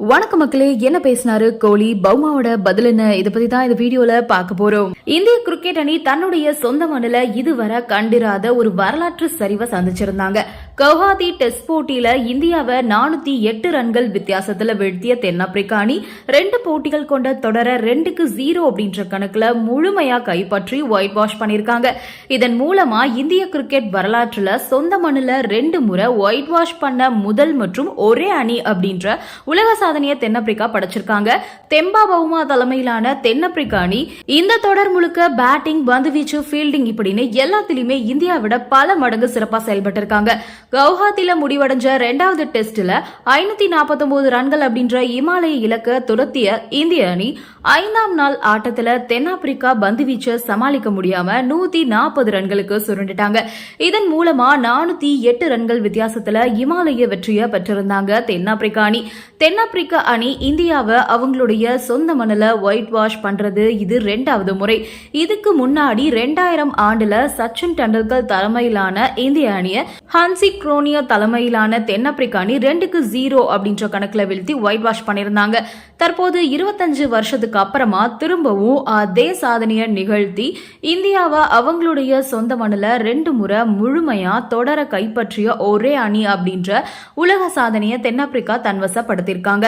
வணக்க மக்களே என்ன பேசினாரு கோலி? பவுமாவோட பதில் என்ன? இதை பத்தி தான் இந்த வீடியோல பார்க்க போறோம். இந்திய கிரிக்கெட் அணி தன்னுடைய சொந்த மண்ணில இதுவரை கண்டிராத ஒரு வரலாற்று சரிவை சந்திச்சிருந்தாங்க. கவுஹாத்தி டெஸ்ட் போட்டியில இந்தியாவை நானூத்தி எட்டு ரன்கள் வித்தியாசத்துல வீழ்த்திய தென்னாப்பிரிக்கா அணி ரெண்டு போட்டிகள் கொண்ட தொடர ரெண்டுக்கு ஜீரோ அப்படின்ற கணக்குல முழுமையா கைப்பற்றி ஒயிட் வாஷ் பண்ணிருக்காங்க இதன் மூலமா இந்திய கிரிக்கெட் வரலாற்றுல சொந்த மண்ணுல ரெண்டு முறை ஒயிட் வாஷ் பண்ண முதல் மற்றும் ஒரே அணி அப்படின்ற உலக சாதனையை தென்னாப்பிரிக்கா படைச்சிருக்காங்க. தெம்பா பவுமா தலைமையிலான தென்னாப்பிரிக்கா அணி இந்த தொடர் முழுக்க பேட்டிங் பந்துவீச்சு ஃபீல்டிங் இப்படின்னு எல்லாத்திலுமே இந்தியாவிட பல மடங்கு சிறப்பா செயல்பட்டிருக்காங்க. கவுஹாத்தில முடிவடைஞ்ச ரெண்டாவது டெஸ்ட்ல ஐநூத்தி நாற்பத்தொன்பது ரன்கள் அப்படின்ற இமாலய இலக்க துரத்திய இந்திய அணி ஐந்தாம் நாள் ஆட்டத்துல தென்னாப்பிரிக்கா பந்துவீச்சை சமாளிக்க முடியாம நூத்தி நாற்பது ரன்களுக்கு சுருண்டுட்டாங்க. இதன் மூலமா நானூத்தி எட்டு ரன்கள் வித்தியாசத்துல இமாலய வெற்றியை பெற்றிருந்தாங்க தென்னாப்பிரிக்கா அணி. தென்னாப்பிரிக்க அணி இந்தியாவை அவங்களுடைய சொந்த மண்ணில் ஒயிட் வாஷ் பண்றது இது ரெண்டாவது முறை. இதுக்கு முன்னாடி ரெண்டாயிரம் ஆண்டுல சச்சின் டெண்டுல்கர் தலைமையிலான இந்திய அணியை ஹன்சிக் குரோனியோ தலைமையிலான தென்னாப்பிரிக்க அணி ரெண்டுக்கு ஜீரோ அப்படின்ற கணக்குல வீழ்த்தி ஒயிட் வாஷ் பண்ணியிருந்தாங்க. தற்போது இருபத்தஞ்சு வருஷத்துக்கு அப்புறமா திரும்பவும் அதே சாதனையை நிகழ்த்தி இந்தியாவை அவங்களுடைய சொந்த மண்ணில் ரெண்டு முறை முழுமையா தொடர கைப்பற்றிய ஒரே அணி அப்படின்ற உலக சாதனையை தென்னாப்பிரிக்கா தன்வசப்படுத்தியிருக்காங்க.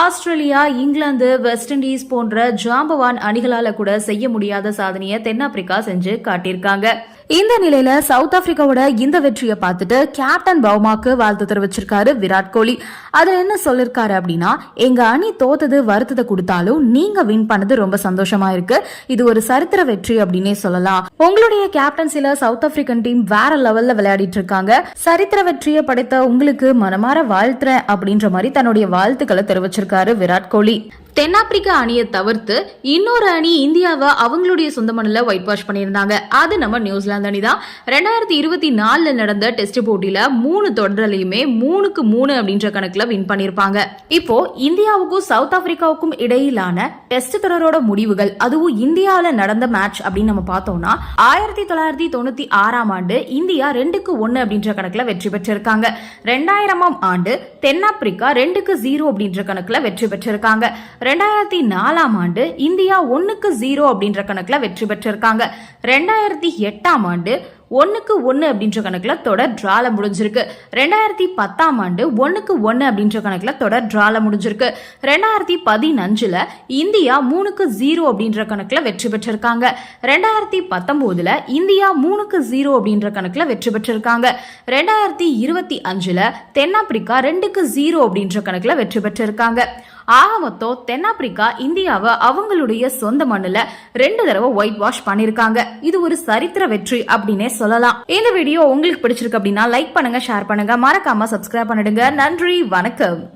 ஆஸ்திரேலியா இங்கிலாந்து வெஸ்ட் இண்டீஸ் போன்ற ஜாம்பவான் அணிகளால கூட செய்ய முடியாத சாதனையை தென்னாப்பிரிக்கா செஞ்சு காட்டியிருக்காங்க. இந்த நிலையில சவுத் ஆப்பிரிக்காவோட இந்த வெற்றியை பார்த்துட்டு கேப்டன் பவுமாக்கு வாழ்த்து தெரிவிச்சிருக்காரு விராட் கோலி. அதுல என்ன சொல்லிருக்காரு அப்படின்னா எங்க அணி தோத்தது வருத்தத்தை கொடுத்தாலும் நீங்க வின் பண்ணது ரொம்ப சந்தோஷமா இருக்கு. இது ஒரு சரித்திர வெற்றி அப்படின்னே சொல்லலாம். உங்களுடைய கேப்டன்சில சவுத் ஆப்பிரிக்கன் டீம் வேற லெவல்ல விளையாடிட்டு இருக்காங்க. சரித்திர வெற்றியை படைத்த உங்களுக்கு மனமாற வாழ்த்துறேன் அப்படின்ற மாதிரி தன்னுடைய வாழ்த்துக்களை தெரிவிச்சிருக்காரு விராட் கோலி. தென்னாப்பிரிக்க அணியை தவிர்த்து இன்னொரு அணி இந்தியாவை அவங்களுடைய சொந்த மண்ணில் ஒயிட் வாஷ் பண்ணியிருந்தாங்க. அது நம்ம நியூசிலாந்து அணி தான். ரெண்டாயிரத்தி இருபத்தி நாலில் நடந்த டெஸ்ட் போட்டியில் மூணு தொடர்லையுமே மூணுக்கு மூணு அப்படின்ற கணக்கில் வின் பண்ணியிருப்பாங்க. இப்போ இந்தியாவுக்கும் சவுத் ஆப்பிரிக்காவுக்கும் இடையிலான டெஸ்ட் தொடரோட முடிவுகள் அதுவும் இந்தியாவில் நடந்த மேட்ச் அப்படின்னு நம்ம பார்த்தோம்னா ஆயிரத்தி தொள்ளாயிரத்தி தொண்ணூத்தி ஆறாம் ஆண்டு இந்தியா ரெண்டுக்கு ஒன்று அப்படின்ற கணக்கில் வெற்றி பெற்றிருக்காங்க. ரெண்டாயிரமாம் ஆண்டு தென்னாப்பிரிக்கா ரெண்டுக்கு ஜீரோ அப்படின்ற கணக்கில் வெற்றி பெற்றிருக்காங்க. ரெண்டாயிரத்தி நாலாம் ஆண்டு இந்தியா ஒன்னுக்கு ஜீரோ அப்படின்ற கணக்குல வெற்றி பெற்றிருக்காங்க. ரெண்டாயிரத்தி எட்டாம் ஆண்டு ஒன்னுக்கு ஒன்னு அப்படின்ற கணக்குல தொடர் டிரால முடிஞ்சிருக்கு. ரெண்டாயிரத்தி பத்தாம் ஆண்டு ஒன்னுக்கு ஒன்னு அப்படின்ற கணக்குல தொடர் டிரால முடிஞ்சிருக்கு. ரெண்டாயிரத்தி பதினஞ்சுல இந்தியா மூணுக்கு ஜீரோ அப்படின்ற கணக்குல வெற்றி பெற்றிருக்காங்க. ரெண்டாயிரத்தி பத்தொன்பதுல இந்தியா மூணுக்கு ஜீரோ அப்படின்ற கணக்குல வெற்றி பெற்றிருக்காங்க. ரெண்டாயிரத்தி இருபத்தி அஞ்சுல தென்னாப்பிரிக்கா ரெண்டுக்கு ஜீரோ அப்படின்ற கணக்குல வெற்றி பெற்றிருக்காங்க. ஆக மொத்தம் தென்னாப்பிரிக்கா இந்தியாவை அவங்களுடைய சொந்த மண்ணுல ரெண்டு தடவை ஒயிட் வாஷ் பண்ணிருக்காங்க. இது ஒரு சரித்திர வெற்றி அப்படின்னே சொல்லலாம். இந்த வீடியோ உங்களுக்கு பிடிச்சிருக்கு அப்படின்னா லைக் பண்ணுங்க ஷேர் பண்ணுங்க. மறக்காம சப்ஸ்கிரைப் பண்ணிடுங்க. நன்றி வணக்கம்.